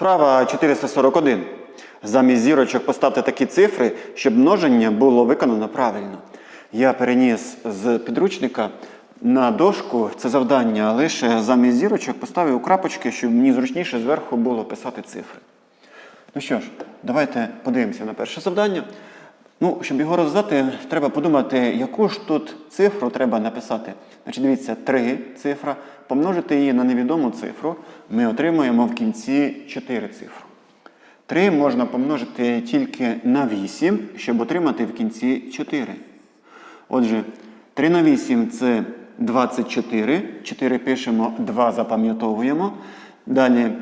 Вправа 441. Замість зірочок поставте такі цифри, щоб множення було виконано правильно. Я переніс з підручника на дошку це завдання, лише замість зірочок поставив крапочки, щоб мені зручніше зверху було писати цифри. Ну що ж, давайте подивимося на перше завдання. Ну, щоб його роздати, треба подумати, яку ж тут цифру треба написати. Значить, дивіться, 3 цифра, помножити її на невідому цифру, ми отримуємо в кінці 4 цифру. 3 можна помножити тільки на 8, щоб отримати в кінці 4. Отже, 3 на 8 це 24. 4 пишемо, 2 запам'ятовуємо. Далі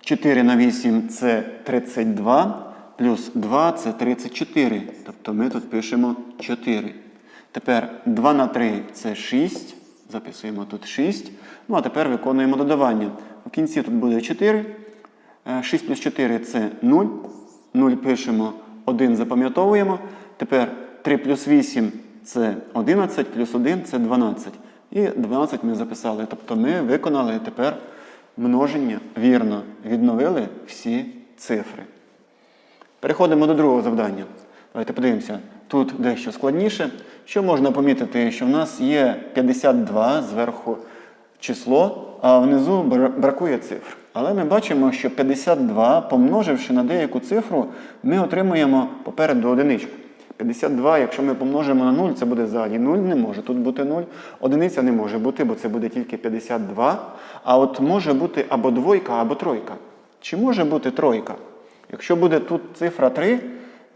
4 на 8 це 32, плюс 2 це 34. Тобто ми тут пишемо 4. Тепер 2 на 3 це 6. Записуємо тут 6. Ну а тепер виконуємо додавання. В кінці тут буде 4. Е, 6 плюс 4 це 0. 0 пишемо, 1 запам'ятовуємо. Тепер 3 плюс 8 це 11, плюс 1 це 12. І 12 ми записали. Тобто ми виконали тепер множення вірно. Відновили всі цифри. Переходимо до другого завдання. Давайте подивимося. Тут дещо складніше. Що можна помітити, що в нас є 52 зверху число, а внизу бракує цифр. Але ми бачимо, що 52, помноживши на деяку цифру, ми отримуємо попереду одиничку. 52, якщо ми помножимо на 0, це буде ззаді. 0 не може тут бути 0. Одиниця не може бути, бо це буде тільки 52. А от може бути або двойка, або тройка. Чи може бути тройка? Якщо буде тут цифра 3,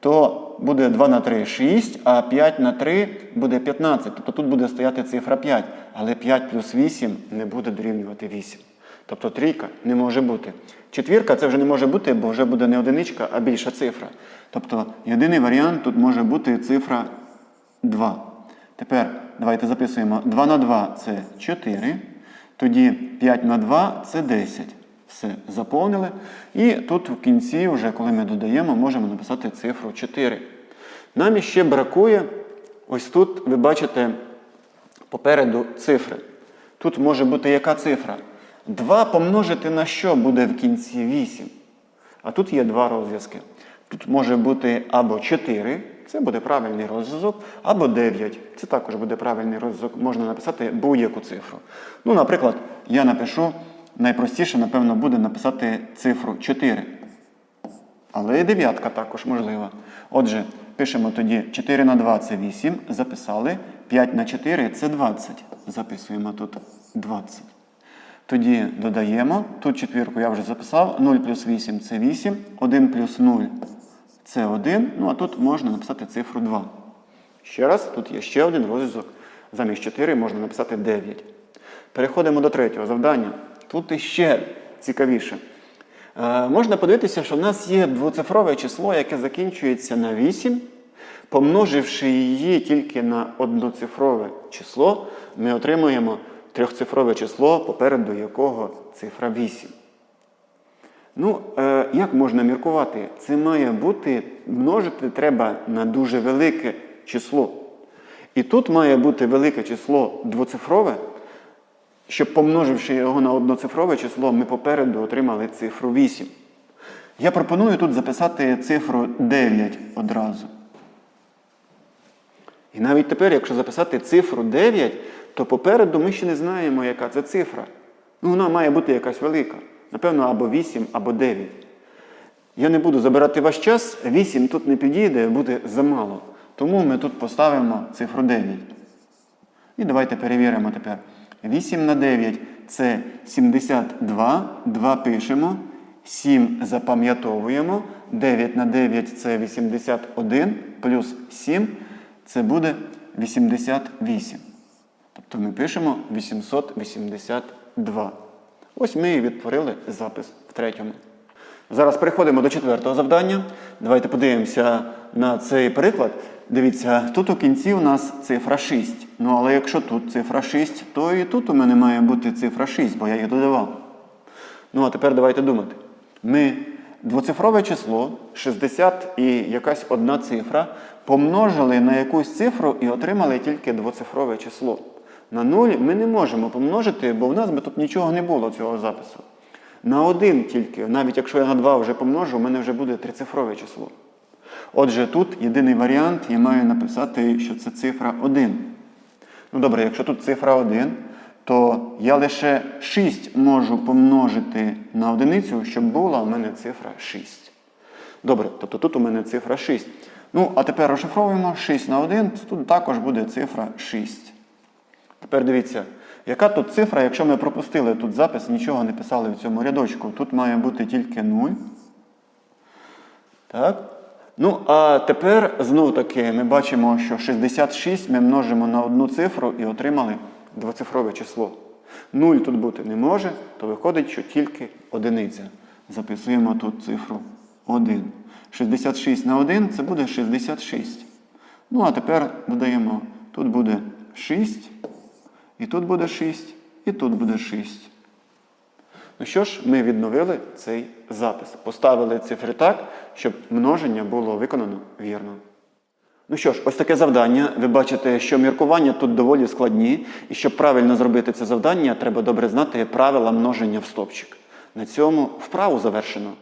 то буде 2 на 3 6, а 5 на 3 буде 15. Тобто тут буде стояти цифра 5. Але 5 плюс 8 не буде дорівнювати 8. Тобто трійка не може бути. Четвірка це вже не може бути, бо вже буде не одиничка, а більша цифра. Тобто єдиний варіант тут може бути цифра 2. Тепер давайте записуємо 2 на 2 це 4. Тоді 5 на 2 це 10. Все заповнили. І тут в кінці, вже коли ми додаємо, можемо написати цифру 4. Нам іще бракує, ось тут ви бачите попереду цифри. Тут може бути яка цифра? 2 помножити на що буде в кінці 8. А тут є два розв'язки. Тут може бути або 4, це буде правильний розв'язок, або 9. Це також буде правильний розв'язок. Можна написати будь-яку цифру. Ну, наприклад, я напишу, найпростіше, напевно, буде написати цифру 4. Але і дев'ятка також можлива. Отже, пишемо тоді 4 на 2 це 8, записали. 5 на 4 це 20. Записуємо тут 20. Тоді додаємо. Тут четвірку я вже записав. 0 плюс 8 це 8. 1 плюс 0 це 1. Ну а тут можна написати цифру 2. Ще раз, тут є ще один розв'язок. Замість 4 можна написати 9. Переходимо до третього завдання. Тут іще цікавіше. Е, можна подивитися, що в нас є двоцифрове число, яке закінчується на 8. Помноживши її тільки на одноцифрове число, ми отримуємо трьохцифрове число, попереду якого цифра 8. Ну, е, як можна міркувати? Це має бути, множити треба на дуже велике число. І тут має бути велике число двоцифрове, щоб помноживши його на одноцифрове число, ми попереду отримали цифру 8. Я пропоную тут записати цифру 9 одразу. І навіть тепер, якщо записати цифру 9, то попереду ми ще не знаємо, яка це цифра. Ну, вона має бути якась велика. Напевно, або 8, або 9. Я не буду забирати ваш час, 8 тут не підійде, буде замало. Тому ми тут поставимо цифру 9. І давайте перевіримо тепер. 8 на 9 це 72, 2 пишемо, 7 запам'ятовуємо, 9 на 9 це 81, плюс 7 це буде 88. Тобто ми пишемо 882. Ось ми і відтворили запис в третьому. Зараз переходимо до четвертого завдання. Давайте подивимося на цей приклад. Дивіться, тут у кінці у нас цифра 6. Ну, але якщо тут цифра 6, то і тут у мене має бути цифра 6, бо я їх додавав. Ну, а тепер давайте думати. Ми двоцифрове число, 60 і якась одна цифра, помножили на якусь цифру і отримали тільки двоцифрове число. На 0 ми не можемо помножити, бо в нас би тут нічого не було цього запису. На 1 тільки, навіть якщо я на 2 вже помножу, у мене вже буде трицифрове число. Отже, тут єдиний варіант, я маю написати, що це цифра 1. Ну добре, якщо тут цифра 1, то я лише 6 можу помножити на одиницю, щоб була у мене цифра 6. Добре, тобто тут у мене цифра 6. Ну, а тепер розшифровуємо 6 на 1, тут також буде цифра 6. Тепер дивіться, яка тут цифра, якщо ми пропустили тут запис, нічого не писали в цьому рядочку. Тут має бути тільки 0. Так. Ну, а тепер знову таки ми бачимо, що 66 ми множимо на одну цифру і отримали двоцифрове число. 0 тут бути не може, то виходить, що тільки одиниця. Записуємо тут цифру 1. 66 на 1 це буде 66. Ну, а тепер додаємо, тут буде 6, і тут буде 6, і тут буде 6. Ну що ж, ми відновили цей запис. Поставили цифри так, щоб множення було виконано вірно. Ну що ж, ось таке завдання. Ви бачите, що міркування тут доволі складні, і щоб правильно зробити це завдання, треба добре знати правила множення в стопчик. На цьому вправу завершено.